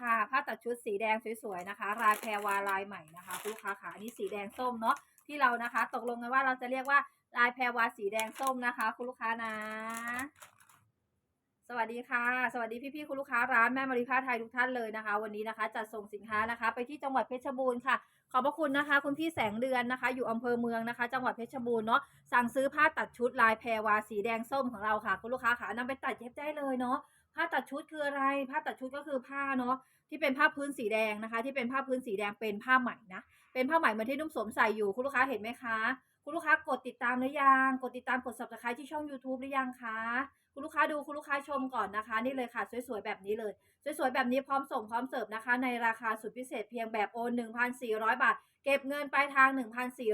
ค่ะผ้าตัดชุดสีแดงสวยๆนะคะ ลายแพรวาลายใหม่นะคะคุณลูกค้าขาอันนี้สีแดงส้มเนาะที่เรานะคะ ตกลงกันว่าเราจะเรียกว่าลายแพรวาสีแดงส้มนะคะ คุณลูกค้านะ สวัสดีค่ะ สวัสดีพี่ๆคุณลูกค้าร้านแม่มาริผ้าไทยทุกท่านเลยนะคะ วันนี้นะคะ จัดส่งสินค้านะคะ ไปที่จังหวัดเพชรบูรณ์ค่ะขอบพระคุณนะคะ คุณพี่แสงเดือนนะคะ อยู่อำเภอเมืองนะคะ จังหวัดเพชรบูรณ์เนาะสั่งซื้อผ้าตัดชุดลายแพรวาสีแดงส้มของเราค่ะ คุณลูกค้าขานำไปตัดเย็บได้เลยเนาะ ผ้าตัดชุดคืออะไร ผ้าตัดชุดก็คือผ้าเนาะที่เป็นผ้าพื้นสีแดงนะคะ ที่เป็นผ้าพื้นสีแดงเป็นผ้าไหมนะเป็นผ้าไหมเหมือนที่นุ่มสวมใส่อยู่คุณลูกค้าเห็นไหมคะ คุณลูกค้ากดติดตามหรือยัง กดติดตามกด subscribe ที่ช่อง YouTube หรือยังคะ คุณลูกค้าดูคุณลูกค้าชมก่อนนะคะ นี่เลยค่ะ สวยๆ แบบนี้เลย สวยๆ แบบนี้พร้อมส่งพร้อมเสิร์ฟนะคะ ในราคาสุดพิเศษเพียงแบบโอน1,400 บาท เก็บเงินปลายทาง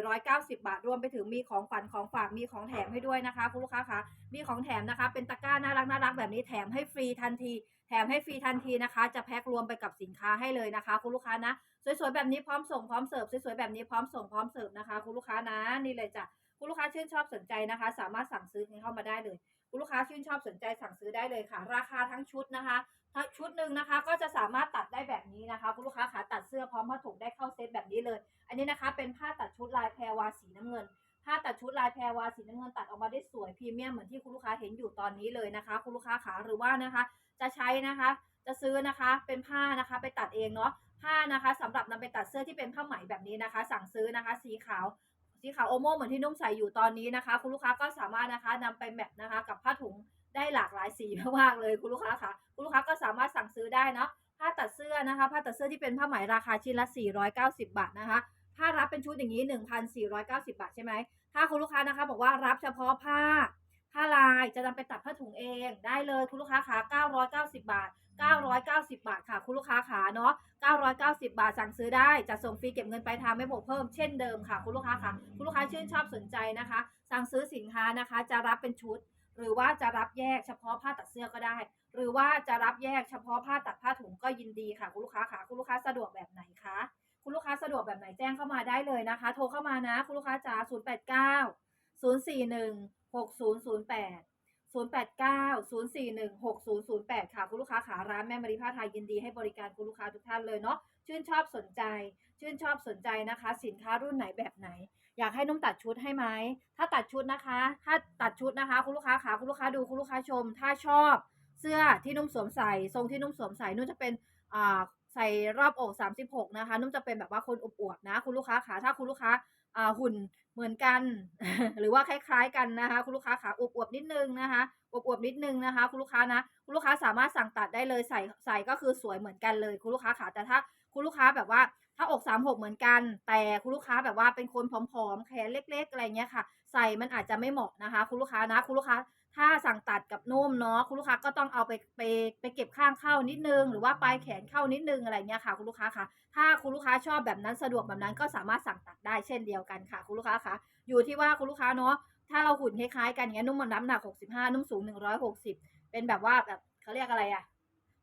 1,490 บาท รวมไปถึงมีของขวัญของฝากมีของแถมให้ด้วยนะคะ คุณลูกค้าคะมีของแถมนะคะ เป็นตะกร้าน่ารักน่ารักแบบนี้แถมให้ฟรีทันที แถมให้ฟรีทันทีนะคะ จะแพ็ครวมไปกับสินค้าให้เลยนะคะ คุณลูกค้านะ สวยๆ แบบนี้พร้อมส่งพร้อมเสิร์ฟสวยๆ แบบนี้พร้อมส่งพร้อมเสิร์ฟนะคะ คุณลูกค้านะ นี่เลยจ้ะคุณลูกค้าชื่นชอบสนใจนะคะ สามารถสั่งซื้อเข้ามาได้เลย คุณลูกค้าชื่นชอบสนใจสั่งซื้อได้เลยค่ะ ราคาทั้งชุดนะคะทั้งชุดหนึ่งนะคะ ก็จะสามารถตัดได้แบบนี้นะคะคุณลูกค้าขาตัดเสื้อพร้อมผ้าถุงได้เข้าเซตแบบนี้เลย อันนี้นะคะ เป็นผ้าตัดชุดลายแพรวาสีน้ำเงินผ้าตัดชุดลายแพรวาสีน้ำเงินตัดออกมาได้สวยพรีเมียมเหมือนที่คุณลูกค้าเห็นอยู่ตอนนี้เลยนะคะ คุณลูกค้าขาหรือว่านะคะ จะใช้นะคะ จะซื้อนะคะเป็นผ้านะคะไปตัดเองเนาะผ้านะคะสำหรับนำไปตัดเสื้อที่เป็นผ้าไหมแบบนี้นะคะ สั่งซื้อนะคะ สีขาว สีขาวโอโม่เหมือนที่นุ่มใส่อยู่ตอนนี้นะคะ คุณลูกค้าก็สามารถนะคะนำไปแมทนะคะ กับผ้าถุงได้หลากหลายสีมากๆเลยคุณลูกค้าค่ะ คุณลูกค้าก็สามารถสั่งซื้อได้เนาะผ้าตัดเสื้อนะคะ ผ้าตัดเสื้อที่เป็นผ้าไหมราคาชิ้นละ 490 บาทนะคะ ถ้ารับเป็นชุดอย่างนี้ 1,490 บาทใช่ไหมถ้าคุณลูกค้านะคะ บอกว่ารับเฉพาะผ้า ผ้าลายจะนำไปตัดผ้าถุงเองได้เลยคุณลูกค้าขา990 บาท 990 บาทค่ะ คุณลูกค้าขาเนาะ990 บาทสั่งซื้อได้จะส่งฟรีเก็บเงินปลายทางไม่บวกเพิ่มเช่นเดิมค่ะคุณลูกค้าค่ะคุณลูกค้าชื่นชอบสนใจนะคะ สั่งซื้อสินค้านะคะ จะรับเป็นชุด หรือว่าจะรับแยกเฉพาะผ้าตัดเสื้อก็ได้ หรือว่าจะรับแยกเฉพาะผ้าตัดผ้าถุงก็ยินดีค่ะคุณลูกค้าค่ะคุณลูกค้าสะดวกแบบไหนคะคุณลูกค้าสะดวกแบบไหนแจ้งเข้ามาได้เลยนะคะ โทรเข้ามานะ คุณลูกค้าจ๋า089 041 6008 0890416008 ค่ะ คุณลูกค้าขาร้านแม่มาริผ้าไทยยินดีให้บริการคุณลูกค้าทุกท่านเลยเนาะชื่นชอบสนใจ ชื่นชอบสนใจนะคะ สินค้ารุ่นไหนแบบไหน อยากให้นุ่มตัดชุดให้ไหมถ้าตัดชุดนะคะ ถ้าตัดชุดนะคะ คุณลูกค้าขาคุณลูกค้าดูคุณลูกค้าชม ถ้าชอบเสื้อที่นุ่มสวมใส่ทรงที่นุ่มสวมใส่นุ่มจะเป็นอ่าใส่รอบอก 36 นะคะ นุ่มจะเป็นแบบว่าคนอวบๆนะ คุณลูกค้าขาถ้าคุณลูกค้า หุ่นเหมือนกัน หรือว่าคล้ายๆกันนะคะ คุณลูกค้าขาอวบๆนิดนึงนะคะอวบๆนิดนึงนะคะ คุณลูกค้านะคุณลูกค้าสามารถสั่งตัดได้เลยใส่ใส่ก็คือสวยเหมือนกันเลย คุณลูกค้าขาแต่ถ้าคุณลูกค้าแบบว่าถ้าอกสามหกเหมือนกัน แต่คุณลูกค้าแบบว่าเป็นคนผอมๆแขนเล็ก ๆ อะไรเงี้ยค่ะ ใส่มันอาจจะไม่เหมาะนะคะ คุณลูกค้านะ คุณลูกค้า ถ้าสั่งตัดกับนุ่มเนาะคุณลูกค้าก็ต้องเอาไปไปไปเก็บข้างเข้านิดนึง หรือว่าปลายแขนเข้านิดนึงอะไรเงี้ยค่ะ คุณลูกค้าค่ะ ถ้าคุณลูกค้าชอบแบบนั้นสะดวกแบบนั้นก็สามารถสั่งตัดได้เช่นเดียวกันค่ะ คุณลูกค้าค่ะ อยู่ที่ว่าคุณลูกค้าเนาะถ้าเราหุ่นคล้ายๆกันอย่างเงี้ยนุ่มมันน้ำหนัก65 นุ่มสูง 160 เป็นแบบว่าแบบเขาเรียกอะไรอะ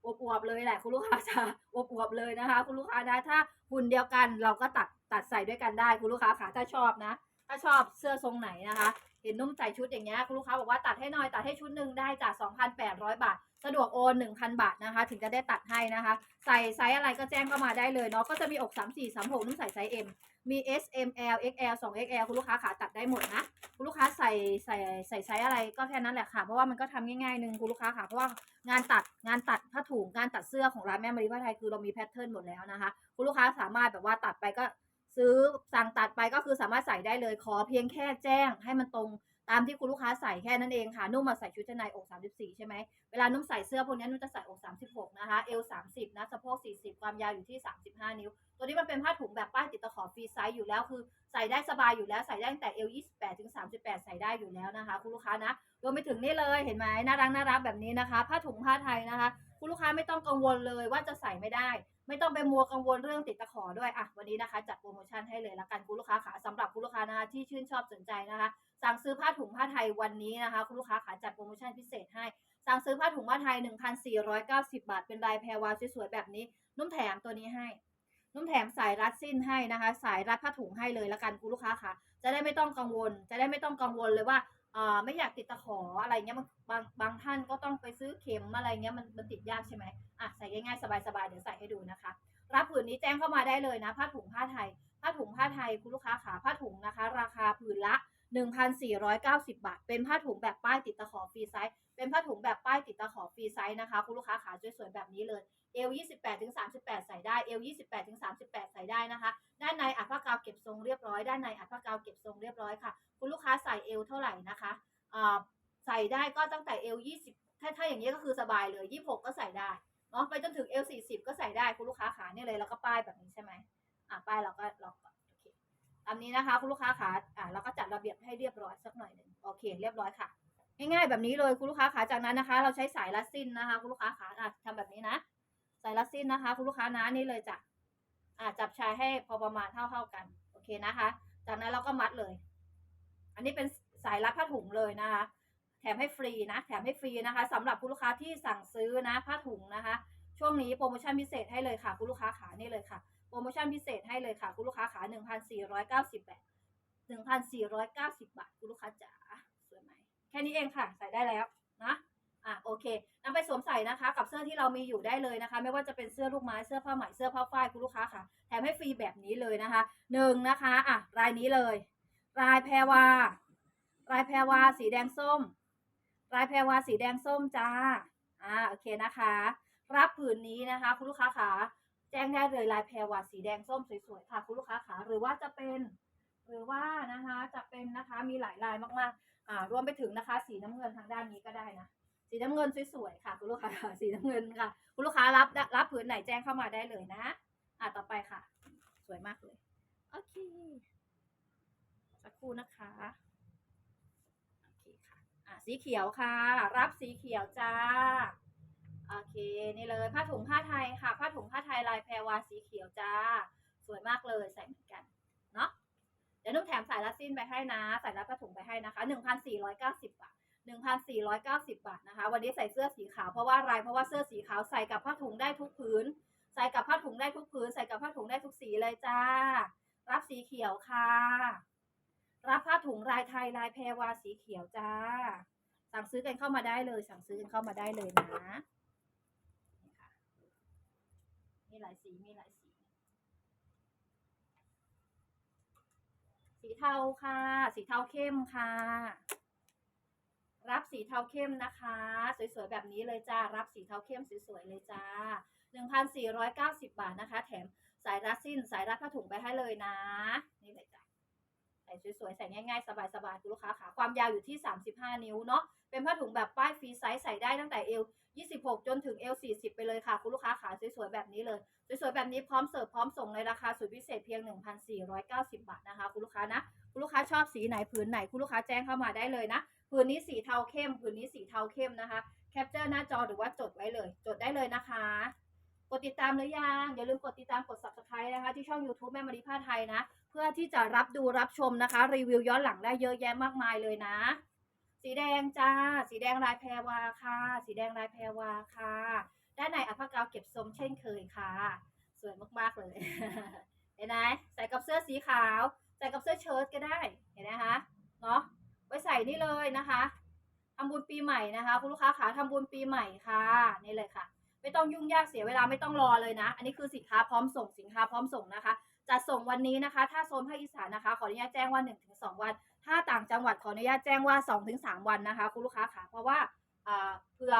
อวบๆเลยแหละคุณลูกค้าจะอวบๆเลยนะคะ คุณลูกค้านะถ้าหุ่นเดียวกันเราก็ตัดตัดใส่ด้วยกันได้คุณลูกค้าค่ะถ้าชอบนะ ถ้าชอบเสื้อทรงไหนนะคะ เห็นนุ่มใส่ชุดอย่างเงี้ยคุณลูกค้าบอกว่าตัดให้หน่อยตัดให้ชุดหนึ่งได้จาก2,800 บาท สะดวกโอน1,000 บาทนะคะ ถึงจะได้ตัดให้นะคะ ใส่ไซส์อะไรก็แจ้งเข้ามาได้เลยเนาะก็จะมีอก 3 4 3 6 นุ่มใส่ไซส์ M มี S M L X L 2 X L คุณลูกค้าขาตัดได้หมดนะคุณลูกค้าใส่ใส่ใส่ไซส์อะไรก็แค่นั้นแหละค่ะ เพราะว่ามันก็ทำง่ายๆหนึ่งคุณลูกค้าค่ะเพราะว่างานตัดงานตัดผ้าถุงงานตัดเสื้อของร้านแม่มาริผ้าไทยคือเรามีแพทเทิร์นหมดแล้วนะคะคุณลูกค้าสามารถแบบว่าตัดไปก็ ซื้อสั่งตัดไปก็คือสามารถใส่ได้เลยขอเพียงแค่แจ้งให้มันตรงตามที่คุณลูกค้าใส่แค่นั้นเองค่ะ นุ่มมาใส่ชุดชั้นในอก34 ใช่ไหม เวลานุ่มใส่เสื้อพวกนี้นุ่มจะใส่อก36 นะคะ เอว 30 นะ สะโพก 40 ความยาวอยู่ที่ 35 นิ้ว ตัวนี้มันเป็นผ้าถุงแบบป้ายติดตะขอฟรีไซส์อยู่แล้ว คือใส่ได้สบายอยู่แล้ว ใส่ได้ตั้งแต่เอว 28 ถึง 38 ใส่ได้อยู่แล้วนะคะ คุณลูกค้านะ รวมไปถึงนี่เลย เห็นไหมน่ารักน่ารักแบบนี้นะคะ ผ้าถุงผ้าไทยนะคะ คุณลูกค้าไม่ต้องกังวลเลยว่าจะใส่ไม่ได้ ไม่ต้องไปมัวกังวลเรื่องติดตะขอด้วยอะวันนี้นะคะ จัดโปรโมชั่นให้เลยละกันคุณลูกค้าขาสำหรับคุณลูกค้านะคะที่ชื่นชอบสนใจนะคะ สั่งซื้อผ้าถุงผ้าไทยวันนี้นะคะ คุณลูกค้าขาจัดโปรโมชั่นพิเศษให้ สั่งซื้อผ้าถุงผ้าไทย 1,490 บาท เป็นลายแพรวาสวยๆแบบนี้ นุ่มแถมตัวนี้ให้ นุ่มแถมสายรัดสิ้นให้นะคะ สายรัดผ้าถุงให้เลยละกันคุณลูกค้าค่ะจะได้ไม่ต้องกังวล จะได้ไม่ต้องกังวลเลยว่าอ่า ไม่อยากติดตะขออะไรเงี้ยบางบางท่านก็ต้องไปซื้อเข็มอะไรเงี้ยมันมันติดยากใช่ไหมอะใส่ง่ายๆสบายๆเดี๋ยวใส่ให้ดูนะคะ รับผืนนี้แจ้งเข้ามาได้เลยนะ ผ้าถุงผ้าไทย ผ้าถุงผ้าไทยคุณลูกค้าขาผ้าถุงนะคะ ราคาผืนละ 1,490 บาท เป็นผ้าถุงแบบป้ายติดตะขอฟรีไซส์เป็นผ้าถุงแบบป้ายติดตะขอฟรีไซส์นะคะ คุณลูกค้าขาสวยๆแบบนี้เลย เอล28ถึง38 ใส่ได้เอล28ถึง38 ใส่ได้นะคะ ด้านในอัดผ้ากาวเก็บทรงเรียบร้อย ด้านในอัดผ้ากาวเก็บทรงเรียบร้อยค่ะ คุณลูกค้าใส่เอลเท่าไหร่นะคะอ่าใส่ได้ก็ตั้งแต่เอล20 ถ้าถ้าอย่างนี้ก็คือสบายเลย 26 ก็ใส่ได้เนาะไปจนถึงเอล40 ก็ใส่ได้คุณลูกค้าขาเนี่ยเลยแล้วก็ป้ายแบบนี้ใช่ไหมอะป้ายเราก็ล็อกก่อนโอเคตามนี้นะคะคุณลูกค้าขาอะเราก็จัดระเบียบให้เรียบร้อยสักหน่อยหนึ่งโอเคเรียบร้อยค่ะ ง่ายๆแบบนี้เลยคุณลูกค้าขาจากนั้นนะคะ เราใช้สายลัดสิ้นนะคะคุณลูกค้าขาอะทำแบบนี้นะ ใสายลัดสิ้นนะคะ คุณลูกค้านะนี่เลยจ้ะอะจับชายให้พอประมาณเท่าๆกัน โอเคนะคะ จากนั้นเราก็มัดเลย อันนี้เป็นสายรัดผ้าถุงเลยนะคะ แถมให้ฟรีนะ แถมให้ฟรีนะคะสำหรับคุณลูกค้าที่สั่งซื้อนะผ้าถุงนะคะ ช่วงนี้โปรโมชั่นพิเศษให้เลยค่ะ คุณลูกค้าขานี่เลยค่ะ โปรโมชั่นพิเศษให้เลยค่ะ คุณลูกค้าขา1,490บาท1,490 บาท คุณลูกค้าจ๋าสวยไหมแค่นี้เองค่ะ ใส่ได้แล้ว โอเคนำไปสวมใส่นะคะ กับเสื้อที่เรามีอยู่ได้เลยนะคะ ไม่ว่าจะเป็นเสื้อลูกไม้เสื้อผ้าไหมเสื้อผ้าฝ้ายคุณลูกค้าค่ะแถมให้ฟรีแบบนี้เลยนะคะหนึ่งนะคะอะรายนี้เลยรายแพรวารายแพรวาสีแดงส้มรายแพรวาสีแดงส้มจ้าอ่าโอเคนะคะ รับผืนนี้นะคะ คุณลูกค้าขาแจ้งได้เลยลายแพรวาสีแดงส้มสวยๆค่ะ คุณลูกค้าขาหรือว่าจะเป็นหรือว่านะคะจะเป็นนะคะมีหลายลายมากๆอ่ารวมไปถึงนะคะ สีน้ำเงินทางด้านนี้ก็ได้นะ สีน้ำเงินสวยๆค่ะ คุณลูกค้าสีน้ำเงินค่ะ คุณลูกค้ารับรับผืนไหนแจ้งเข้ามาได้เลยนะ อะต่อไปค่ะ สวยมากเลยโอเคสักครู่นะคะโอเคค่ะอะสีเขียวค่ะ รับสีเขียวจ้าโอเคนี่เลยผ้าถุงผ้าไทยค่ะ ผ้าถุงผ้าไทยลายแพรวาสีเขียวจ้า สวยมากเลยใส่เหมือนกันเนาะเดี๋ยวนุ่มแถมสายรัดสิ้นไปให้นะ สายรัดผ้าถุงไปให้นะคะ 1,490 บาท 1,490 บาทนะคะ วันนี้ใส่เสื้อสีขาวเพราะว่าอะไรเพราะว่าเสื้อสีขาวใส่กับผ้าถุงได้ทุกผืน ใส่กับผ้าถุงได้ทุกผืน ใส่กับผ้าถุงได้ทุกสีเลยจ้า รับสีเขียวค่ะ รับผ้าถุงลายไทยลายแพรวาสีเขียวจ้า สั่งซื้อกันเข้ามาได้เลย สั่งซื้อกันเข้ามาได้เลยนะนี่ค่ะมีหลายสีมีหลายสีสีเทาค่ะ สีเทาเข้มค่ะ รับสีเทาเข้มนะคะ สวยๆแบบนี้เลยจ้า รับสีเทาเข้มสวยๆเลยจ้า 1,490 บาทนะคะ แถมสายรัดสิ้นสายรัดผ้าถุงไปให้เลยนะ นี่เลยจ้ะใส่สวยๆ ใส่ง่ายๆ สบายๆคุณลูกค้าค่ะ ความยาวอยู่ที่ 35 นิ้วเนาะ เป็นผ้าถุงแบบป้ายฟรีไซส์ใส่ได้ตั้งแต่เอว 26 จนถึงเอว 40 ไปเลยค่ะ คุณลูกค้าขาสวยๆ แบบนี้เลย สวยๆ แบบนี้พร้อมเสิร์ฟพร้อมส่งในราคาสุดพิเศษเพียง 1,490 บาทนะคะ คุณลูกค้านะ คุณลูกค้าชอบสีไหนผืนไหน คุณลูกค้าแจ้งเข้ามาได้เลยนะ ผืนนี้สีเทาเข้มผืนนี้สีเทาเข้มนะคะแคปเจอร์หน้าจอหรือว่าจดไว้เลย จดได้เลยนะคะ กดติดตามหรือยังอย่าลืมกดติดตามกด subscribe นะคะ ที่ช่อง YouTube แม่มารีผ้าไทยนะ เพื่อที่จะรับดูรับชมนะคะ รีวิวย้อนหลังได้เยอะแยะมากมายเลยนะ สีแดงจ้า สีแดงลายแพรวาค่ะ สีแดงลายแพรวาค่ะ ด้านในอัพกาวเก็บทรงเช่นเคยค่ะ สวยมากๆเลยเห็นไหมใส่กับเสื้อสีขาว ใส่กับเสื้อเชิ้ตก็ได้เห็นไหมคะเนาะ ไว้ใส่นี่เลยนะคะทำบุญปีใหม่นะคะ คุณลูกค้าขาทำบุญปีใหม่ค่ะนี่เลยค่ะ ไม่ต้องยุ่งยากเสียเวลาไม่ต้องรอเลยนะ อันนี้คือสินค้าพร้อมส่งสินค้าพร้อมส่งนะคะจัดส่งวันนี้นะคะ ถ้าโซนภาคอีสานนะคะ ขออนุญาตแจ้งว่า1-2 วัน ถ้าต่างจังหวัดขออนุญาตแจ้งว่า 2-3 วันนะคะ คุณลูกค้าค่ะเพราะว่าอ่าเผื่อ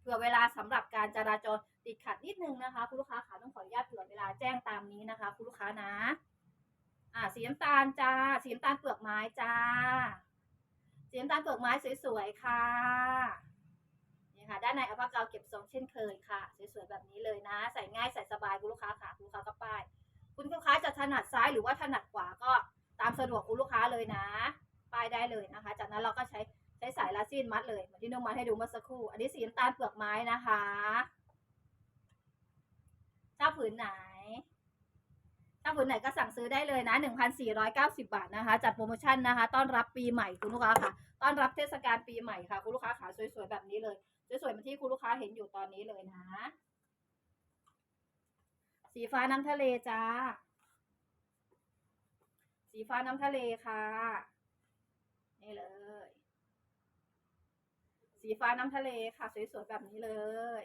เผื่อเวลาสำหรับการจราจรติดขัดนิดนึงนะคะ คุณลูกค้าค่ะต้องขออนุญาตเผื่อเวลาแจ้งตามนี้นะคะ คุณลูกค้านะอ่าสีน้ำตาลจ้าสีน้ำตาลเปลือกไม้จ้า สีน้ำตาลเปลือกไม้สวยๆค่ะนี่ค่ะ ด้านในอัลปากาวเก็บทรงเช่นเคยค่ะ สวยๆแบบนี้เลยนะ ใส่ง่ายใส่สบายคุณลูกค้าค่ะคุณลูกค้าก็ป้าย คุณลูกค้าจะถนัดซ้ายหรือว่าถนัดขวาก็ตามสะดวกคุณลูกค้าเลยนะ ป้ายได้เลยนะคะ จากนั้นเราก็ใช้ใช้สายลาซินมัดเลยเหมือนที่น้องมัดให้ดูเมื่อสักครู่ อันนี้สีน้ำตาลเปลือกไม้นะคะเจ้าผืนหนา ถ้าผืนไหนก็สั่งซื้อได้เลยนะ 1,490 บาทนะคะ จัดโปรโมชั่นนะคะ ต้อนรับปีใหม่คุณลูกค้าค่ะ ต้อนรับเทศกาลปีใหม่ค่ะ คุณลูกค้าขาสวยๆแบบนี้เลย สวยๆเหมือนที่คุณลูกค้าเห็นอยู่ตอนนี้เลยนะ สีฟ้าน้ำทะเลจ้า สีฟ้าน้ำทะเลค่ะ นี่เลย สีฟ้าน้ำทะเลค่ะ สวยๆแบบนี้เลย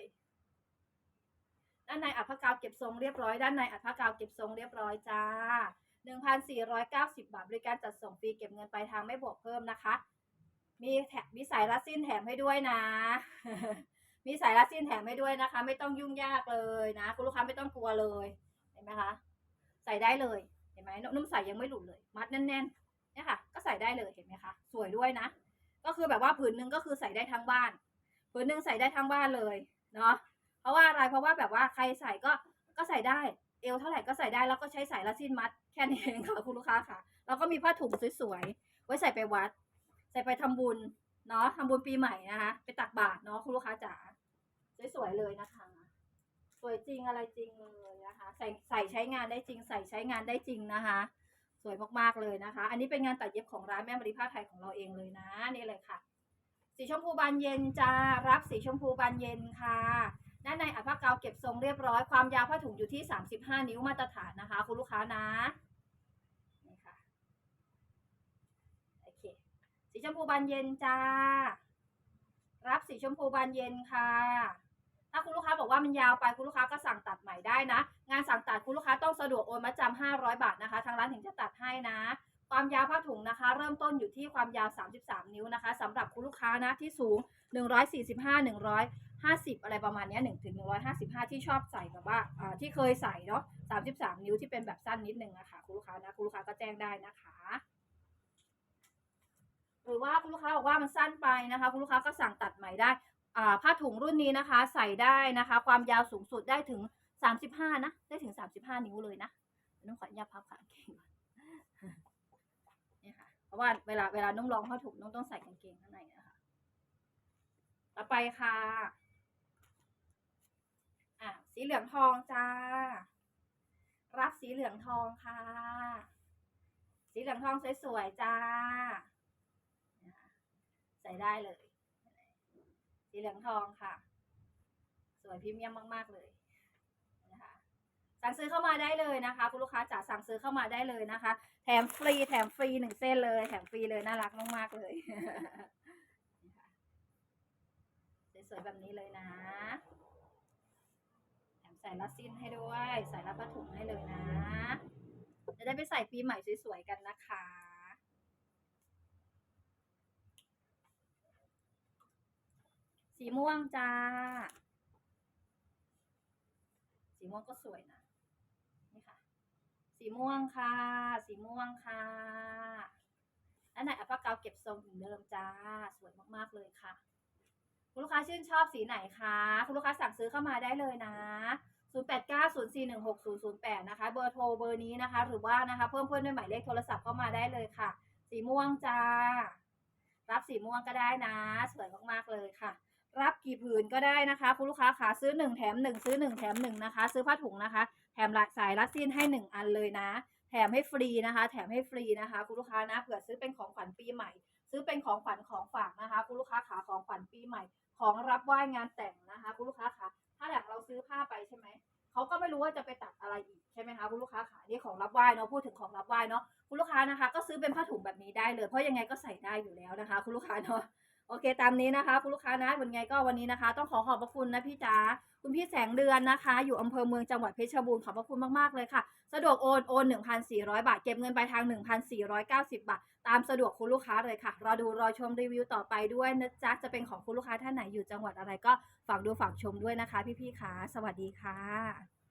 ด้านในอัดผ้ากาวเก็บทรงเรียบร้อย ด้านในอัดผ้ากาวเก็บทรงเรียบร้อยจ้า 1,490 บาทบริการจัดส่งฟรีเก็บเงินปลายทางไม่บวกเพิ่มนะคะ มีแถมมีสายรัดสิ้นแถมให้ด้วยนะ มีสายรัดสิ้นแถมให้ด้วยนะคะ ไม่ต้องยุ่งยากเลยนะ คุณลูกค้าไม่ต้องกลัวเลย เห็นไหมคะ ใส่ได้เลย เห็นไหมนุ่มใส่ยังไม่หลุดเลย มัดแน่นๆเนี่ยค่ะ ก็ใส่ได้เลย เห็นไหมคะ สวยด้วยนะ ก็คือแบบว่าผืนหนึ่งก็คือใส่ได้ทั้งบ้าน ผืนหนึ่งใส่ได้ทั้งบ้านเลย เนาะ เพราะว่าอะไรเพราะว่าแบบว่าใครใส่ก็ก็ใส่ได้เอวเท่าไหร่ก็ใส่ได้แล้วก็ใช้สายรัดสิ้นมัดแค่นี้เองค่ะคุณลูกค้าค่ะ แล้วก็มีผ้าถุงสวยๆไว้ใส่ไปวัด ใส่ไปทำบุญเนาะทำบุญปีใหม่นะคะไปตักบาตรเนาะคุณลูกค้าจ๋าสวยๆเลยนะคะสวยจริงอะไรจริงเลยนะคะใส่ใส่ใช้งานได้จริง ใส่ใช้งานได้จริงนะคะ สวยมากๆเลยนะคะ อันนี้เป็นงานตัดเย็บของร้านแม่มารีผ้าไทยของเราเองเลยนะนี่เลยค่ะ สีชมพูบานเย็นจ้ารับสีชมพูบานเย็นค่ะ ด้านในอัดผ้ากาวเก็บทรงเรียบร้อย ความยาวผ้าถุงอยู่ที่ 35 นิ้วมาตรฐานนะคะ คุณลูกค้านะนี่ค่ะโอเคสีชมพูบานเย็นจ้า รับสีชมพูบานเย็นค่ะ ถ้าคุณลูกค้าบอกว่ามันยาวไปคุณลูกค้าก็สั่งตัดใหม่ได้นะ งานสั่งตัดคุณลูกค้าต้องสะดวกโอนมาจำ500 บาทนะคะ ทางร้านถึงจะตัดให้นะ ความยาวผ้าถุงนะคะ เริ่มต้นอยู่ที่ความยาว 33 นิ้วนะคะสำหรับคุณลูกค้านะที่สูง 145 150 อะไรประมาณนี้1ถึง155 ที่ชอบใส่แบบว่าที่เคยใส่เนาะ33 นิ้วที่เป็นแบบสั้นนิดนึงนะคะคุณลูกค้านะคุณลูกค้าก็แจ้งได้นะคะหรือว่าคุณลูกค้าบอกว่ามันสั้นไปนะคะ คุณลูกค้าก็สั่งตัดใหม่ได้ผ้าถุงรุ่นนี้นะคะ ใส่ได้นะคะ ความยาวสูงสุดได้ถึง 35 นะ ได้ถึง 35 นิ้วเลยนะนุ่มขออนุญาตพับขาเกงก่อนเนี่ยค่ะ เพราะ ว่าเวลาเวลานุ่มลองผ้าถุงนุ่มต้องใส่กางเกงข้างในนะคะต่อไปค่ะอะสีเหลืองทองจ้า รับสีเหลืองทองค่ะ สีเหลืองทองสวยๆจ้า ใส่ได้เลย สีเหลืองทองค่ะ สวยพรีเมียมมากๆเลย สั่งซื้อเข้ามาได้เลยนะคะคุณลูกค้าจ๋าสั่งซื้อเข้ามาได้เลยนะคะ แถมฟรีแถมฟรีหนึ่งเส้นเลยแถมฟรีเลยน่ารักมากๆเลยสวยๆแบบนี้เลยนะแถมใส่ลัดสิ้นให้ด้วย ใส่ลัดผ้าถุงให้เลยนะ จะได้ไปใส่ปีใหม่สวยๆกันนะคะสีม่วงจ้า สีม่วงก็สวยนะ นี่ค่ะ สีม่วงค่ะ สีม่วงค่ะอันไหนอัปปะเกาเก็บทรงเหมือนเดิมจ้า สวยมากๆเลยค่ะ คุณลูกค้าชื่นชอบสีไหนคะ คุณลูกค้าสั่งซื้อเข้ามาได้เลยนะ 0890416008 นะคะ เบอร์โทรเบอร์นี้นะคะ หรือว่านะคะ เพิ่มเพื่อนด้วยหมายเลขโทรศัพท์เข้ามาได้เลยค่ะ สีม่วงจ้า รับสีม่วงก็ได้นะ สวยมากๆเลยค่ะรับกี่ผืนก็ได้นะคะ คุณลูกค้าขาซื้อหนึ่งแถมหนึ่งซื้อหนึ่งแถมหนึ่งนะคะ ซื้อผ้าถุงนะคะ แถมสายรัดสิ้นให้หนึ่งอันเลยนะ แถมให้ฟรีนะคะ แถมให้ฟรีนะคะ คุณลูกค้านะเผื่อซื้อเป็นของขวัญปีใหม่ ซื้อเป็นของขวัญของฝากนะคะ คุณลูกค้าขาของขวัญปีใหม่ ของรับไหว้งานแต่งนะคะ คุณลูกค้าขาถ้าอย่างเราซื้อผ้าไปใช่ไหมเขาก็ไม่รู้ว่าจะไปตัดอะไรอีกใช่ไหมคะคุณลูกค้าขานี่ของรับไหว้เนาะพูดถึงของรับไหว้เนาะคุณลูกค้านะคะ ก็ซื้อเป็นผ้าถุงแบบนี้ได้เลย เพราะยังไงก็ใส่ได้อยู่แล้วนะคะ คุณลูกค้าเนาะ โอเคตามนี้นะคะคุณลูกค้านะวันไงก็วันนี้นะคะ ต้องขอขอบพระคุณนะพี่จ๋าคุณพี่แสงเดือนนะคะ อยู่อำเภอเมืองจังหวัดเพชรบูรณ์ขอบพระคุณมากๆเลยค่ะ สะดวกโอนโอน 1,400 บาท เก็บเงินปลายทาง 1,490 บาท ตามสะดวกคุณลูกค้าเลยค่ะ รอดูรอชมรีวิวต่อไปด้วยนะจ๊ะจะเป็นของคุณลูกค้าท่านไหนอยู่จังหวัดอะไรก็ฝากดูฝากชมด้วยนะคะ พี่ๆค่ะสวัสดีค่ะ